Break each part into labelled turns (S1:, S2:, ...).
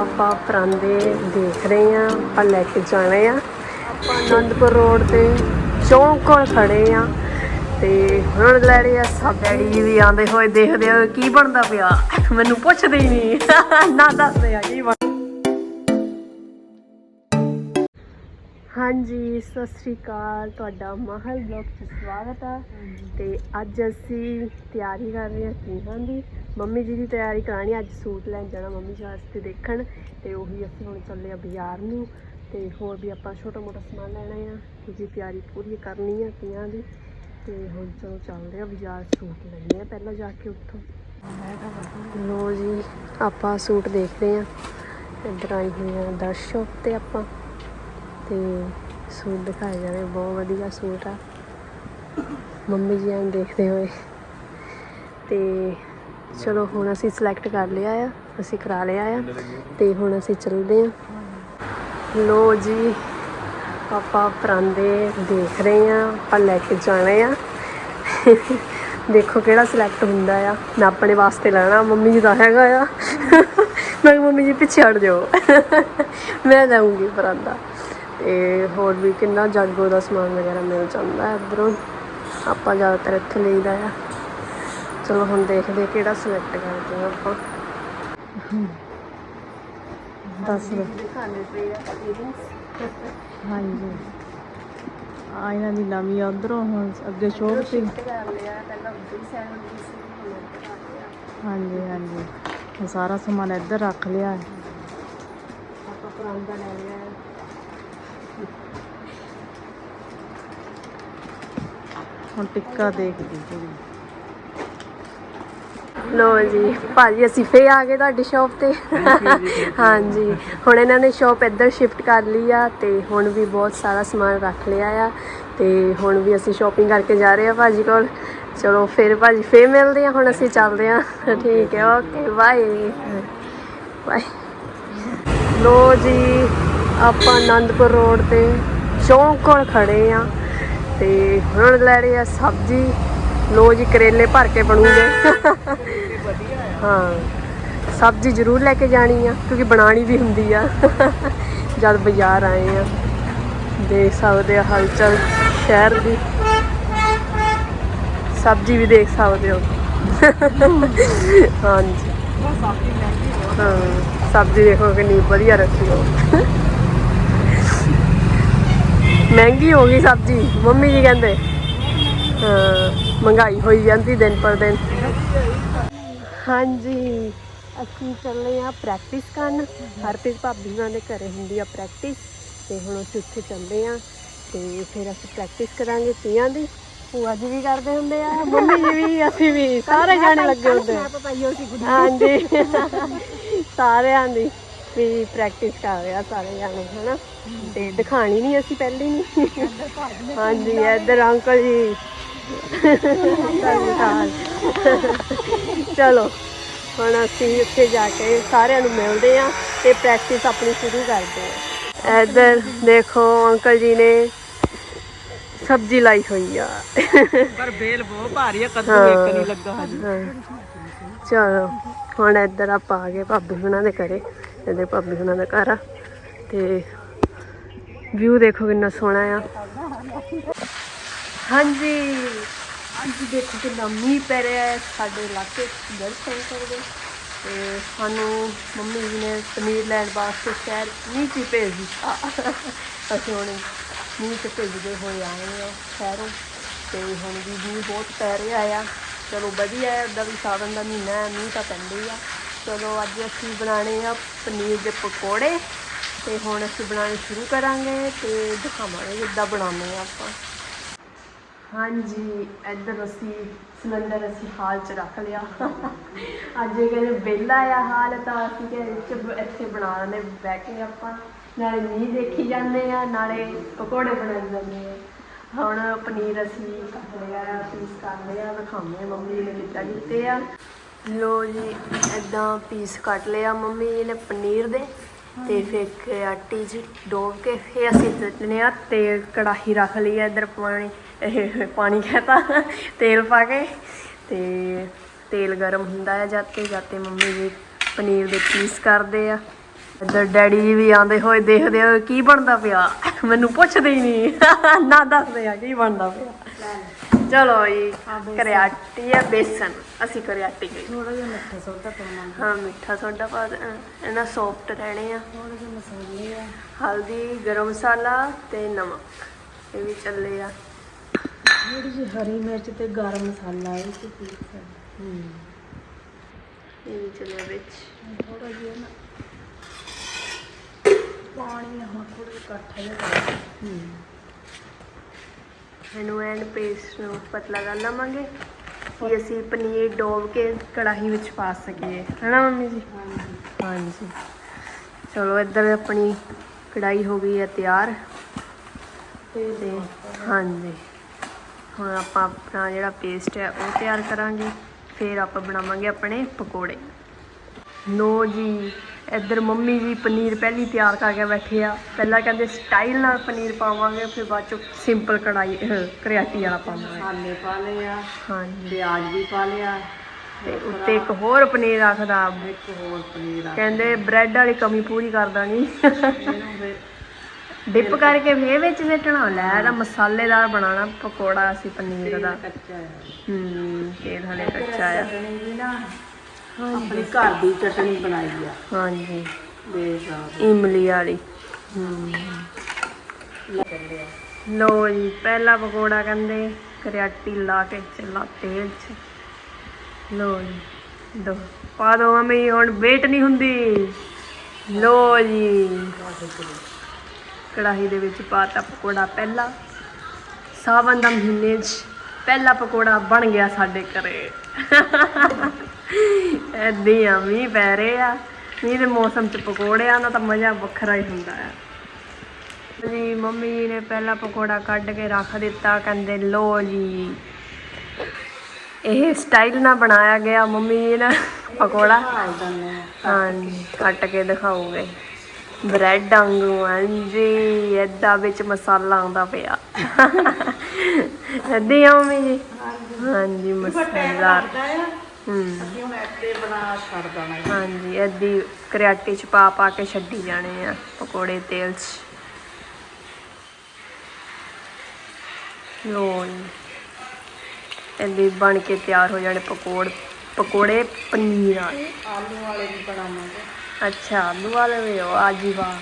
S1: ਆਪਾਂ ਪਰਾਂਦੇ ਦੇਖ ਰਹੇ ਆ ਆਪਾਂ ਲੈ ਕੇ ਜਾਣੇ ਆ। ਆਪਾਂ ਆਨੰਦਪੁਰ ਰੋਡ ਤੇ ਚੌਂਕ ਕੋਲ ਖੜੇ ਆ ਤੇ ਹੁਣ ਲੈ ਰਹੇ ਆ ਸਭ ਜੀ ਵੀ ਆਂਦੇ ਹੋਏ ਦੇਖਦੇ ਆ, ਕੀ ਬਣਦਾ ਪਿਆ? ਮੈਨੂੰ ਪੁੱਛਦੇ ਹੀ ਨਹੀਂ। ਨਾ ਦੱਸਦੇ ਆ ਕੀ ਹਾਂਜੀ, ਸਤਿ ਸ੍ਰੀ ਅਕਾਲ। ਤੁਹਾਡਾ ਮਹਲ ਬਲੌਗ 'ਚ ਸਵਾਗਤ ਆ। ਤੇ ਅੱਜ ਅਸੀਂ ਤਿਆਰੀ ਕਰ ਰਹੇ ਹਾਂ ਤੀਹਾਂ ਦੀ। ਮੰਮੀ ਜੀ ਦੀ ਤਿਆਰੀ ਕਰਾਣੀ ਅੱਜ ਸੂਟ ਲੈਣ ਜਾਣਾ ਮੰਮੀ ਜੀ ਵਾਸਤੇ ਦੇਖਣ, ਤੇ ਉਹੀ ਅਸੀਂ ਹੁਣ ਚੱਲੇ ਆ ਬਾਜ਼ਾਰ ਨੂੰ, ਤੇ ਹੋਰ ਵੀ ਆਪਾਂ ਛੋਟਾ ਮੋਟਾ ਸਮਾਨ ਲੈਣਾ ਆ, ਕਿਉਂਕਿ ਤਿਆਰੀ ਪੂਰੀ ਕਰਨੀ ਆ ਤੀਆਂ ਦੀ, ਤੇ ਹੁਣ ਚਲੋ ਚੱਲਦੇ ਆ ਬਾਜ਼ਾਰ ਸੂਟ ਲੈਣੇ ਆ ਪਹਿਲਾਂ ਜਾ ਕੇ ਉੱਥੋਂ। ਲੋ ਜੀ, ਆਪਾਂ ਸੂਟ ਦੇਖਦੇ ਆ ਇੱਧਰ ਆਈ ਹੋਈ ਆ ਦਰਸ਼ ਸ਼ੌਪ ਤੇ ਆਪਾਂ, ਤੇ ਸੂਟ ਦਿਖਾਏ ਜਾਵੇ ਬਹੁਤ ਵਧੀਆ ਸੂਟ ਆ। ਮੰਮੀ ਜੀ ਨੂੰ ਦੇਖਦੇ ਹੋਏ, ਤੇ ਚਲੋ ਹੁਣ ਅਸੀਂ ਸਿਲੈਕਟ ਕਰ ਲਿਆ ਆ, ਅਸੀਂ ਕਰਾ ਲਿਆ ਆ ਤੇ ਹੁਣ ਅਸੀਂ ਚੱਲਦੇ ਆ। ਲੋ ਜੀ, ਆਪਾਂ ਪਰਾਂਦੇ ਦੇਖ ਰਹੇ ਆ, ਆਪਾਂ ਲੈ ਕੇ ਜਾਣੇ ਆ। ਦੇਖੋ ਕਿਹੜਾ ਸਿਲੈਕਟ ਹੁੰਦਾ ਆ। ਮੈਂ ਆਪਣੇ ਵਾਸਤੇ ਲੈਣਾ, ਮੰਮੀ ਜੀ ਦਾ ਹੈਗਾ ਆ। ਮੈਂ ਮੰਮੀ ਜੀ, ਪਿੱਛੇ ਹਟ ਜਾਓ। ਮੈਂ ਜਾਊਂਗੀ ਪਰਾਂਦਾ। ਤੇ ਹੋਰ ਵੀ ਕਿੰਨਾ ਜਾਗੋ ਦਾ ਸਮਾਨ ਵਗੈਰਾ ਮਿਲ ਜਾਂਦਾ ਹੈ ਇੱਧਰੋਂ। ਆਪਾਂ ਜ਼ਿਆਦਾਤਰ ਇੱਥੇ ਲਈਦਾ ਆ। ਚਲੋ ਹੁਣ ਦੇਖਦੇ ਕਿਹੜਾ ਸਿਲੈਕਟ ਕਰਦੇ ਹਾਂ ਆਪਾਂ। ਦੱਸ ਦੋ
S2: ਹਾਂਜੀ। ਆ ਇਹਨਾਂ ਦੀ ਨਵੀਂ ਉਧਰੋਂ ਹੁਣ ਅੱਗੇ ਸ਼ੋਪ
S1: ਗਿਆ।
S2: ਹਾਂਜੀ ਹਾਂਜੀ। ਸਾਰਾ ਸਮਾਨ ਇੱਧਰ ਰੱਖ ਲਿਆ। ਹੈ
S1: ਆਪਾਂ ਪਰਾਂਦਾ ਲੈ ਲਿਆ। ਹੈ।
S2: ਹੁਣ ਟਿੱਕਾ ਦੇਖਦੀ ਜੀ
S1: ਲੋ ਜੀ, ਭਾਜੀ, ਅਸੀਂ ਫੇ ਆ ਗਏ ਤੁਹਾਡੀ ਸ਼ਾਪ ਤੇ। ਹਾਂਜੀ, ਹੁਣ ਇਹਨਾਂ ਨੇ ਸ਼ਾਪ ਇੱਧਰ ਸ਼ਿਫਟ ਕਰ ਲਈ ਆ ਤੇ ਹੁਣ ਵੀ ਬਹੁਤ ਸਾਰਾ ਸਮਾਨ ਰੱਖ ਲਿਆ ਆ ਤੇ ਹੁਣ ਵੀ ਅਸੀਂ ਸ਼ਾਪਿੰਗ ਕਰਕੇ ਜਾ ਰਹੇ ਆ ਭਾਜੀ ਕੋਲ। ਚਲੋ ਫਿਰ ਭਾਜੀ ਫੇ ਮਿਲਦੇ ਆ, ਹੁਣ ਅਸੀਂ ਚੱਲਦੇ ਆ। ਠੀਕ ਹੈ ਓਕੇ ਬਾਏ ਬਾਏ ਲੋ ਜੀ, ਆਪਾਂ ਆਨੰਦਪੁਰ ਰੋਡ ਤੇ ਚੌਂਕ ਕੋਲ ਖੜੇ ਆ ਤੇ ਹੁਣ ਲੈ ਰਹੇ ਆ ਸਬਜ਼ੀ। ਲੋ ਜੀ, ਕਰੇਲੇ ਭਰ ਕੇ ਬਣੂਗੇ। ਹਾਂ। ਸਬਜ਼ੀ ਜ਼ਰੂਰ ਲੈ ਕੇ ਜਾਣੀ ਆ, ਕਿਉਂਕਿ ਬਣਾਣੀ ਵੀ ਹੁੰਦੀ ਆ। ਜਦ ਬਾਜ਼ਾਰ ਆਏ ਆ, ਦੇਖ ਸਕਦੇ ਆ ਹਲਚਲ ਸ਼ਹਿਰ ਦੀ। ਸਬਜ਼ੀ ਵੀ ਦੇਖ ਸਕਦੇ ਹੋ। ਹਾਂਜੀ। ਹਾਂ, ਸਬਜ਼ੀ ਦੇਖੋ ਕਿੰਨੀ ਵਧੀਆ ਰੱਖੀ ਹੋ ਮਹਿੰਗੀ ਹੋ ਗਈ ਸਬਜ਼ੀ, ਮੰਮੀ ਜੀ ਕਹਿੰਦੇ। ਹਾਂ, ਮਹਿੰਗਾਈ ਹੋਈ ਜਾਂਦੀ ਦਿਨ ਪਰ ਦਿਨ। ਹਾਂਜੀ ਅਸੀਂ ਚੱਲੇ ਆ ਪ੍ਰੈਕਟਿਸ ਕਰਨ। ਹਰਪ੍ਰੀਤ ਭਾਬੀ ਉਹਨਾਂ ਦੇ ਘਰੇ ਹੁੰਦੀ ਆ ਪ੍ਰੈਕਟਿਸ ਤੇ ਹੁਣ ਅਸੀਂ ਉੱਥੇ ਚੱਲਦੇ ਆ ਤੇ ਫਿਰ ਅਸੀਂ ਪ੍ਰੈਕਟਿਸ ਕਰਾਂਗੇ ਤੀਆਂ ਦੀ। ਭੂਆ ਜੀ ਵੀ ਕਰਦੇ ਹੁੰਦੇ ਆ ਮੰਮੀ ਜੀ ਵੀ ਅਸੀਂ ਵੀ ਸਾਰੇ ਜਾਣੇ ਲੱਗੇ ਹੁੰਦੇ ਆ। ਹਾਂਜੀ ਸਾਰਿਆਂ ਦੀ ਵੀ ਪ੍ਰੈਕਟਿਸ ਕਰ ਰਿਹਾ ਸਾਰੇ ਜਾਣੇ ਹਨਾ? ਤੇ ਦਿਖਾਣੀ ਨਹੀਂ ਅਸੀਂ ਪਹਿਲੇ ਨਹੀਂ ਹਾਂਜੀ ਇੱਧਰ ਅੰਕਲ ਜੀ। ਸਤਿ ਸ਼੍ਰੀ ਅਕਾਲ ਚਲੋ। ਹੁਣ ਅਸੀਂ ਉੱਥੇ ਜਾ ਕੇ ਸਾਰਿਆਂ ਨੂੰ ਮਿਲਦੇ ਆ ਤੇ ਪ੍ਰੈਕਟਿਸ ਆਪਣੀ ਸ਼ੁਰੂ ਕਰਦੇ ਆ ਇੱਧਰ ਦੇਖੋ ਅੰਕਲ ਜੀ ਨੇ ਸਬਜ਼ੀ ਲਾਈ ਹੋਈ ਆ।
S2: ਪਰ ਬੇਲ ਬਹੁਤ ਭਾਰੀ ਹੈ
S1: ਕੱਦੂ ਇੱਕ ਨਹੀਂ
S2: ਲੱਗਾ
S1: ਹਾਂ। ਚਲੋ ਹੁਣ ਇੱਧਰ ਆਪਾਂ ਆ ਗਏ ਭਾਬੀ ਹੁਣਾਂ ਦੇ ਘਰੇ। ਇੱਧਰ ਭਾਬੀ ਹੁਣਾਂ ਦਾ ਘਰ ਆ। ਤੇ ਵਿਊ ਦੇਖੋ ਕਿੰਨਾ ਸੋਹਣਾ ਆ। ਹਾਂਜੀ। ਅੱਜ ਦੇਖੋ ਕਿੰਨਾ ਮੀਂਹ ਪੈ ਰਿਹਾ ਹੈ, ਸਾਡੇ ਇਲਾਕੇ ਦਰਸ਼ਨ ਕਰਦੇ ਤੇ ਸਾਨੂੰ ਮੰਮੀ ਜੀ ਨੇ ਪਨੀਰ ਲੈਣ ਵਾਸਤੇ ਸ਼ਹਿਰ ਮੀਂਹ 'ਚ ਹੀ ਭੇਜ ਦਿੱਤਾ। ਅਸੀਂ ਹੁਣ ਮੀਂਹ 'ਚ ਭੇਜਦੇ ਹੋਏ ਆਏ ਹਾਂ ਸ਼ਹਿਰੋਂ ਤੇ ਹੁਣ ਵੀ ਮੀਂਹ ਬਹੁਤ ਪੈ ਰਿਹਾ ਆ। ਚਲੋ ਵਧੀਆ ਹੈ ਉੱਦਾਂ ਵੀ ਸਾਵਣ ਦਾ ਮਹੀਨਾ ਹੈ, ਮੀਂਹ ਤਾਂ ਪੈਂਦਾ ਹੀ ਆ। ਚਲੋ ਅੱਜ ਅਸੀਂ ਬਣਾਣੇ ਆ ਪਨੀਰ ਦੇ ਪਕੌੜੇ ਤੇ ਹੁਣ ਅਸੀਂ ਬਣਾਉਣੇ ਸ਼ੁਰੂ ਕਰਾਂਗੇ ਤੇ ਦਿਖਾਵਾਂਗੇ ਕਿੱਦਾਂ ਬਣਾਉਂਦੇ ਆ ਆਪਾਂ। ਹਾਂਜੀ, ਇੱਧਰ ਅਸੀਂ ਸਿਲੰਡਰ ਅਸੀਂ ਹਾਲ 'ਚ ਰੱਖ ਲਿਆ। ਅੱਜ ਇਹ ਕਹਿੰਦੇ ਵਿਹਲਾ ਆ ਹਾਲ, ਤਾਂ ਅਸੀਂ ਕਿ ਇੱਥੇ ਇੱਥੇ ਬਣਾ ਲੈਂਦੇ, ਬਹਿ ਕੇ ਆਪਾਂ। ਨਾਲੇ ਮੀਂਹ ਦੇਖੀ ਜਾਂਦੇ ਆ, ਨਾਲੇ ਪਕੌੜੇ ਬਣਾਈ ਜਾਂਦੇ ਆ। ਹੁਣ ਪਨੀਰ ਅਸੀਂ ਕੱਟ ਲਿਆ ਆ ਪੀਸ ਕਰ ਲਿਆ ਦਿਖਾਉਂਦੇ ਆ ਮੰਮੀ ਨੇ ਕਿੱਦਾਂ ਕੀਤੇ ਆ। ਲੋ ਜੀ, ਇਦਾਂ ਪੀਸ ਕੱਟ ਲਿਆ ਮੰਮੀ ਜੀ ਨੇ ਪਨੀਰ ਦੇ। ਤੇ ਫਿਰ ਇੱਕ ਆਟੀ 'ਚ ਡੋਬ ਕੇ ਫਿਰ ਅਸੀਂ ਦਿੱਤਨੇ ਆ ਤੇਲ ਕੜਾਹੀ ਰੱਖ ਲਈ ਆ ਇੱਧਰ ਪਾਣੀ, ਇਹ ਪਾਣੀ ਕਹਤਾ, ਤੇਲ ਪਾ ਕੇ ਤੇ ਤੇਲ ਗਰਮ ਹੁੰਦਾ ਹੈ ਜਦ ਤੇ ਜਦ ਤੇ ਮੰਮੀ ਜੀ ਪਨੀਰ ਦੇ ਪੀਸ ਕਰਦੇ ਆ। ਇੱਧਰ ਡੈਡੀ ਜੀ ਵੀ ਆਂਦੇ ਹੋਏ ਦੇਖਦੇ ਹੋ ਕੀ ਬਣਦਾ ਪਿਆ, ਮੈਨੂੰ ਪੁੱਛਦੇ ਹੀ ਨਹੀਂ, ਨਾ ਦੱਸਦੇ ਆ ਕੀ ਬਣਦਾ ਪਿਆ। ਚਲੋ ਜੀ ਕਰਿਆਟੀ ਆ ਬੇਸਨ। ਅਸੀਂ ਕਰਿਆਟੀ ਗਈ
S2: ਥੋੜਾ ਜਿਹਾ ਮਿੱਠਾ ਸੋਡਾ ਪਾਵਾਂਗੇ
S1: ਹਾਂ। ਮਿੱਠਾ ਸੋਡਾ ਪਾ ਦੇ। ਇਹਨਾਂ ਸੌਫਟ ਰਹਿਣੇ ਆ।
S2: ਥੋੜੇ ਜਿਹੇ ਮਸਾਲੇ ਆ।
S1: ਹਲਦੀ ਗਰਮ ਮਸਾਲਾ ਤੇ ਨਮਕ। ਇਹ ਵੀ ਚੱਲੇ ਆ।
S2: ਥੋੜੀ ਜਿਹੀ ਹਰੀ ਮਿਰਚ ਤੇ ਗਰਮ ਮਸਾਲਾ ਇਹ ਤੇ ਪੀਸ ਹੂੰ।
S1: ਇਹ ਵੀ ਚੱਲਿਆ ਵਿੱਚ।
S2: ਥੋੜਾ ਜਿਹਾ ਨਾ ਪਾਣੀ ਹੁਣ ਥੋੜਾ ਜਿਹਾ ਇਕੱਠਾ ਜਿਹਾ ਕਰ। ਹੂੰ।
S1: ਇਹਨੂੰ ਐਨ ਪੇਸਟ ਨੂੰ ਪਤਲਾ ਕਰ ਲਵਾਂਗੇ ਕਿ ਅਸੀਂ ਪਨੀਰ ਡੋਬ ਕੇ ਕੜਾਹੀ ਵਿੱਚ ਪਾ ਸਕੀਏ। ਹੈਨਾ ਮੰਮੀ ਜੀ?
S2: ਹਾਂਜੀ।
S1: ਚਲੋ ਇੱਧਰ ਆਪਣੀ ਕੜਾਈ ਹੋ ਗਈ ਹੈ ਤਿਆਰ।
S2: ਤੇ
S1: ਹਾਂਜੀ। ਹੁਣ ਆਪਾਂ ਆਪਣਾ ਜਿਹੜਾ ਪੇਸਟ ਹੈ ਉਹ ਤਿਆਰ ਕਰਾਂਗੇ। ਫਿਰ ਆਪਾਂ ਬਣਾਵਾਂਗੇ ਆਪਣੇ ਪਕੌੜੇ। ਲੋ ਜੀ ਇੱਧਰ ਮੰਮੀ ਜੀ ਪਨੀਰ ਪਹਿਲੀ ਤਿਆਰ ਕਰਕੇ ਬੈਠੇ ਆ। ਪਹਿਲਾਂ ਕਹਿੰਦੇ ਸਟਾਈਲ ਨਾਲ ਪਨੀਰ ਪਾਵਾਂਗੇ ਫਿਰ ਬਾਅਦ ਚ ਸਿੰਪਲ ਕੜਾਈ ਕਰਿਆਟੀ ਵਾਲਾ ਪਾਵਾਂਗੇ।
S2: ਮਸਾਲੇ ਪਾ ਲਏ ਆ
S1: ਹਾਂਜੀ।
S2: ਪਿਆਜ਼ ਵੀ ਪਾ ਲਿਆ।
S1: ਤੇ ਉੱਤੇ ਇੱਕ ਹੋਰ ਪਨੀਰ ਰੱਖਦਾ।
S2: ਇੱਕ ਹੋਰ ਪਨੀਰ ਆ
S1: ਕਹਿੰਦੇ ਬ੍ਰੈਡ ਵਾਲੀ ਕਮੀ ਪੂਰੀ ਕਰ ਦਾਂਗੀ ਡਿਪ ਕਰਕੇ ਫੇਰ ਵਿੱਚ ਸਿੱਟਣਾ ਲੈ ਇਹਦਾ ਮਸਾਲੇਦਾਰ ਬਣਾਉਣਾ ਪਕੌੜਾ ਅਸੀਂ ਪਨੀਰ ਦਾ।
S2: ਕੱਚਾ ਹੈ।
S1: ਹੂੰ ਇਹ ਹਲੇ ਕੱਚਾ ਆ।
S2: ਨਾ ਆਪਣੀ ਘਰ ਦੀ ਚਟਣੀ ਬਣਾਈ ਆ।
S1: ਹਾਂਜੀ।
S2: ਆ
S1: ਇਮਲੀ ਵਾਲੀ। ਲੋ ਜੀ ਪਹਿਲਾ ਪਕੌੜਾ ਕਹਿੰਦੇ ਕਰਿਆਟੀ ਲਾ ਕੇ ਚੱਲਾ ਤੇਲ 'ਚ। ਲੋ ਜੀ ਦੋ। ਪਾ ਦੋ ਮੰਮੀ ਹੁਣ ਵੇਟ ਨਹੀਂ ਹੁੰਦੀ। ਲੋ ਜੀ। ਕੜਾਹੀ ਦੇ ਵਿੱਚ ਪਾਤਾ ਪਕੌੜਾ ਪਹਿਲਾ। ਸਾਵਨ ਦਾ ਮਹੀਨੇ 'ਚ ਪਹਿਲਾ ਪਕੌੜਾ ਬਣ ਗਿਆ ਸਾਡੇ ਘਰੇ। ਐਦੀ ਆ ਮੀਂਹ ਪੈ ਰਹੇ ਆ। ਮੀਂਹ ਦੇ ਮੌਸਮ 'ਚ ਪਕੌੜਿਆਂ ਦਾ ਤਾਂ ਮਜ਼ਾ ਵੱਖਰਾ ਹੀ ਹੁੰਦਾ ਆ। ਜੀ ਮੰਮੀ ਨੇ ਪਹਿਲਾ ਪਕੌੜਾ ਕੱਢ ਕੇ ਰੱਖ ਦਿੱਤਾ ਕਹਿੰਦੇ ਲੋ ਜੀ ਇਹ ਸਟਾਈਲ ਨਾਲ ਬਣਾਇਆ ਗਿਆ ਮੰਮੀ ਜੀ ਨੇ ਪਕੌੜਾ। ਹਾਂਜੀ ਕੱਟ ਕੇ ਦਿਖਾਉਂਗੇ ਬ੍ਰੈਡ ਵਾਂਗੂ ਹਾਂਜੀ ਏਦਾਂ ਵਿੱਚ ਮਸਾਲਾ ਆਉਂਦਾ ਪਿਆ। ਏਦਾਂ ਹੀ ਆ ਮੰਮੀ ਜੀ? ਹਾਂਜੀ। ਮਸਾਲਾ। ਹੂੰ।
S2: ਅਸੀਂ ਹੁਣ ਇੱਥੇ ਬਣਾ ਛੱਡ ਦੇਣਾ ਹੈ।
S1: ਹਾਂਜੀ ਏਦੀ ਕਰਿਆਟੀ ਚ ਪਾ ਪਾ ਕੇ ਛੱਡੀ ਜਾਣੇ ਆ ਪਕੌੜੇ ਤੇਲ ਚ। ਲੋ ਏਦੀ ਬਣ ਕੇ ਤਿਆਰ ਹੋ ਜਾਣੇ ਪਕੌੜ ਪਕੌੜੇ ਪਨੀਰ ਵਾਲੇ।
S2: ਆਲੂ ਵਾਲੇ ਵੀ ਬਣਾਵਾਂਗੇ।
S1: ਅੱਛਾ ਆਲੂ ਵਾਲੇ ਵੀ ਹੋ ਵਾਹ।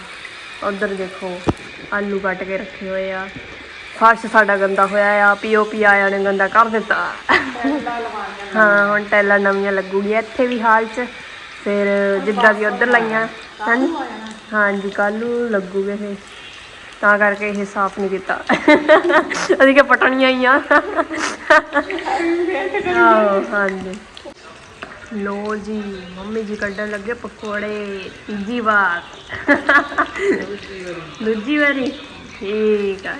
S1: ਉਧਰ ਦੇਖੋ ਆਲੂ ਕੱਟ ਕੇ ਰੱਖੇ ਹੋਏ ਆ। ਫਰਸ਼ ਸਾਡਾ ਗੰਦਾ ਹੋਇਆ ਆ ਪੀਓਪੀ ਆਇਆ ਨੇ ਗੰਦਾ ਕਰ ਦਿੱਤਾ। ਹਾਂ, ਹੁਣ ਟੈਲਾਂ ਨਵੀਆਂ ਲੱਗੂਗੀਆਂ, ਇੱਥੇ ਵੀ ਹਾਲ 'ਚ। ਫਿਰ ਜਿੱਦਾਂ ਵੀ ਉਧਰ ਲਾਈਆਂ, ਹਾਂਜੀ? ਹਾਂਜੀ ਕੱਲ ਨੂੰ ਲੱਗੂਗੇ ਫਿਰ ਤਾਂ ਕਰਕੇ ਇਹ ਸਾਫ਼ ਨਹੀਂ ਕੀਤਾ। ਅਸੀਂ ਕਿ ਪਟਣੀਆਂ ਹੀ ਆ। ਆਹੋ, ਹਾਂਜੀ। ਲੋ ਜੀ, ਮੰਮੀ ਜੀ ਕੱਢਣ ਲੱਗੇ ਪਕੌੜੇ, ਤੀਜੀ ਵਾਰ। ਦੂਜੀ ਵਾਰੀ। ਠੀਕ ਆ।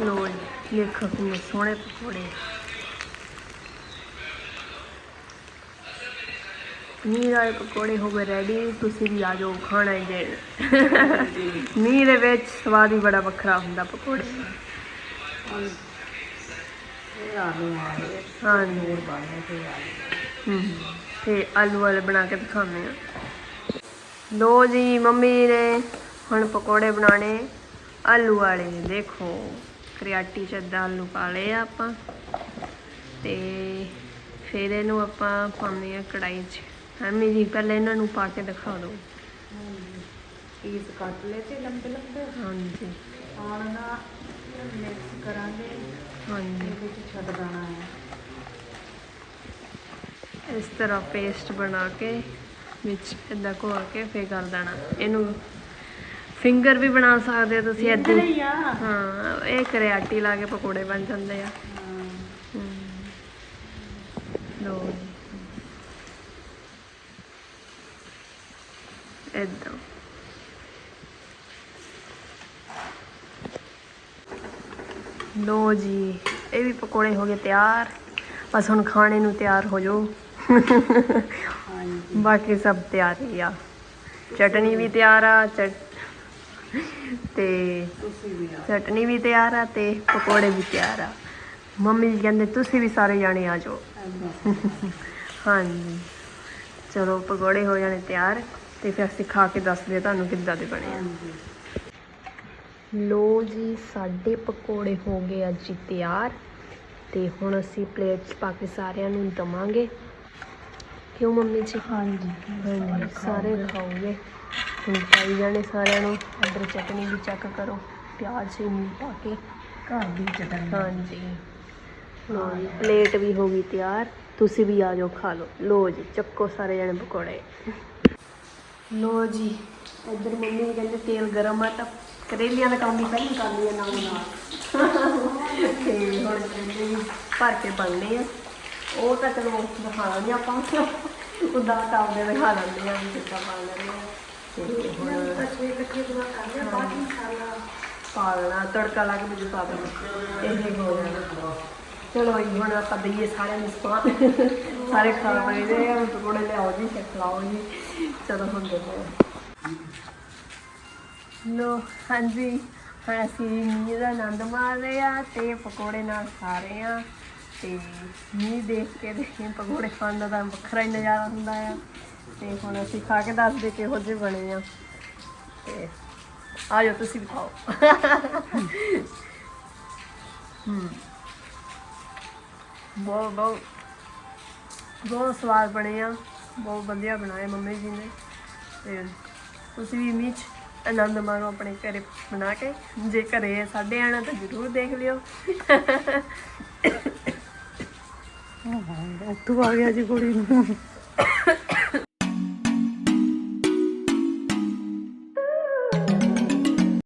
S1: ਲੋ ਜੀ ਦੇਖੋ ਕਿੰਨੇ ਸੋਹਣੇ ਪਕੌੜੇ। ਮੀਂਹ ਵਾਲੇ ਪਕੌੜੇ ਹੋ ਗਏ ਰੈਡੀ ਤੁਸੀਂ ਵੀ ਆ ਜਾਓ ਖਾਣਾ ਹੀ ਜੇ ਮੀਂਹ ਦੇ ਵਿੱਚ ਸਵਾਦ ਹੀ ਬੜਾ ਵੱਖਰਾ ਹੁੰਦਾ ਪਕੌੜੇ।
S2: ਇਹ ਤੇ ਆਲੂ
S1: ਤੇ ਆਲੂ ਵਾਲੇ ਬਣਾ ਕੇ ਦਿਖਾਉਂਦੇ ਆ ਲੋ ਜੀ, ਮੰਮੀ ਨੇ ਹੁਣ ਪਕੌੜੇ ਬਣਾਣੇ ਆਲੂ ਵਾਲੇ ਦੇਖੋ। ਕਰਿਆਟੀ ਚ ਆਲੂ ਪਾ ਲਏ ਆ ਆਪਾਂ। ਤੇ ਫਿਰ ਇਹਨੂੰ ਆਪਾਂ ਪਾਉਂਦੇ ਆ ਕੜਾਈ 'ਚ। ਮੰਮੀ ਜੀ ਪਹਿਲਾਂ ਇਹਨਾਂ ਨੂੰ ਪਾ ਕੇ ਦਿਖਾ ਦਿਓ।
S2: ਪੀਸ ਕੱਟ ਲਏ ਤੇ ਲੰਬੇ ਲੰਬੇ।
S1: ਹਾਂਜੀ।
S2: ਹੁਣ ਨਾ ਮਿਕਸ ਕਰਾਂਗੇ
S1: ਹਾਂਜੀ।
S2: ਇਹਦੇ ਵਿੱਚ ਛੱਡ ਦੇਣਾ ਹੈ।
S1: ਇਸ ਤਰ੍ਹਾਂ ਪੇਸਟ ਬਣਾ ਕੇ ਵਿੱਚ ਇਦਾਂ ਘੋਲ ਕੇ ਫੇਰ ਕਰ ਦੇਣਾ। ਇਹਨੂੰ ਫਿੰਗਰ ਵੀ ਬਣਾ ਸਕਦੇ ਹੋ ਤੁਸੀਂ ਏਦਾਂ ਹੀ।
S2: ਹੀ ਆ।
S1: ਹਾਂ ਇਹ ਕਰਿਆਟੀ ਲਾ ਕੇ ਪਕੌੜੇ ਬਣ ਜਾਂਦੇ ਆ। ਲੋ ਇਦਾਂ। ਲੋ ਜੀ ਇਹ ਵੀ ਪਕੌੜੇ ਹੋ ਗਏ ਤਿਆਰ। ਬਸ ਹੁਣ ਖਾਣੇ ਨੂੰ ਤਿਆਰ ਹੋ ਜਾਓ।
S2: ਹਾਂਜੀ।
S1: ਬਾਕੀ ਸਭ ਤਿਆਰ ਹੀ ਆ। ਚਟਨੀ ਵੀ ਤਿਆਰ ਆ ਚਟ ਤੇ
S2: ਆ
S1: ਚਟਨੀ ਵੀ ਤਿਆਰ ਆ ਤੇ ਪਕੌੜੇ ਵੀ ਤਿਆਰ ਆ। ਮੰਮੀ ਜੀ ਕਹਿੰਦੇ ਤੁਸੀਂ ਵੀ ਸਾਰੇ ਜਾਣੇ ਆ ਜਾਓ। ਹਾਂਜੀ। ਚਲੋ ਪਕੌੜੇ ਹੋ ਜਾਣੇ ਤਿਆਰ ਤੇ ਫਿਰ ਅਸੀਂ ਖਾ ਕੇ ਦੱਸਦੇ ਆ ਤੁਹਾਨੂੰ ਕਿੱਦਾਂ ਦੇ ਬਣੇ ਆ। ਲੋ ਜੀ ਸਾਡੇ ਪਕੌੜੇ ਹੋ ਗਏ ਅੱਜ ਹੀ ਤਿਆਰ ਤੇ ਹੁਣ ਅਸੀਂ ਪਲੇਟ 'ਚ ਪਾ ਕੇ ਸਾਰਿਆਂ ਨੂੰ ਦਵਾਂਗੇ। ਕਿਉਂ ਮੰਮੀ ਜੀ?
S2: ਹਾਂਜੀ
S1: ਸਾਰੇ ਖਾਓਗੇ? ਹੁਣ ਖਾਈ ਜਾਣੇ ਸਾਰਿਆਂ ਨੂੰ। ਅੰਦਰ ਚਟਨੀ ਵੀ ਚੈੱਕ ਕਰੋ। ਪਿਆਜ਼ ਚੀਨੀ ਪਾ ਕੇ।
S2: ਘਰ ਦੀ ਚਟਨੀ।
S1: ਹਾਂਜੀ। ਲੋ ਜੀ ਪਲੇਟ ਵੀ ਹੋ ਗਈ ਤਿਆਰ। ਤੁਸੀਂ ਵੀ ਆ ਜਾਓ ਖਾ ਲਓ। ਲੋ ਜੀ ਚੱਕੋ ਸਾਰੇ ਜਣੇ ਪਕੌੜੇ। ਲੋ ਜੀ ਇੱਧਰ ਮੰਮੀ ਕਹਿੰਦੇ ਤੇਲ ਗਰਮ ਆ ਤਾਂ ਕਰੇਲੀਆਂ ਦਾ ਕੰਮ ਵੀ ਪਹਿਲਾਂ ਕਰ ਲਿਆ ਨਾਲ ਨਾਲ। ਤੇ ਹੁਣ ਭਰ ਕੇ ਬਣਨੇ ਆ। ਉਹ ਤਾਂ ਚਲੋ ਨਹੀਂ ਆਪਾਂ। ਉਦਾਂ ਤਾਂ ਦਿਖਾ ਲੈਂਦੇ ਆ ਵੀ ਕਿੱਦਾਂ ਬਣ ਰਹੇ ਆ। ਤੇ ਤੜਕਾ ਲਾ ਕੇ ਵਿੱਚ ਪਾ ਦੇਣਾ ਇਹ ਹੋ ਜਾਣਾ ਚਲੋ ਜੀ, ਹੁਣ ਆਪਾਂ ਦਈਏ ਸਾਰਿਆਂ ਨੂੰ ਸਮਾਨ ਸਾਰੇ ਖਾ ਪਏ ਨੇ। ਹੁਣ ਪਕੌੜੇ ਲਿਆਓ ਜੀ ਖਿਲਾਓ ਜੀ। ਚਲੋ ਹੁਣ ਦੇਖੋ। ਲੋ, ਹਾਂਜੀ। ਹੁਣ ਅਸੀਂ ਮੀਂਹ ਦਾ ਆਨੰਦ ਮਾਣ ਰਹੇ ਆ ਤੇ ਪਕੌੜੇ ਨਾਲ ਖਾ ਰਹੇ ਆ ਤੇ ਮੀਂਹ ਦੇਖ ਕੇ ਤੇ ਪਕੌੜੇ ਖਾਣ ਦਾ ਤਾਂ ਵੱਖਰਾ ਹੀ ਨਜ਼ਾਰਾ ਹੁੰਦਾ ਆ। ਤੇ ਹੁਣ ਅਸੀਂ ਖਾ ਕੇ ਦੱਸਦੇ ਕਿਹੋ ਜਿਹੇ ਬਣੇ ਆ। ਤੇ ਆ ਜਾਓ ਤੁਸੀਂ ਵੀ ਖਾਓ। ਹੂੰ। ਬਹੁਤ ਬਹੁਤ ਬਹੁਤ ਸਵਾਦ ਬਣੇ ਆ। ਬਹੁਤ ਵਧੀਆ ਬਣਾਏ ਮੰਮੀ ਜੀ ਨੇ। ਤੇ ਤੁਸੀਂ ਵੀ ਮੀਚ ਆਨੰਦ ਮਾਣੋ ਆਪਣੇ ਘਰੇ ਬਣਾ ਕੇ। ਜੇ ਘਰੇ ਸਾਡੇ ਆਣਾ ਤਾਂ ਜ਼ਰੂਰ ਦੇਖ ਲਿਓ।
S2: ਉੱਤੋਂ ਆ ਗਿਆ ਜੀ ਕੁੜੀ ਨੂੰ।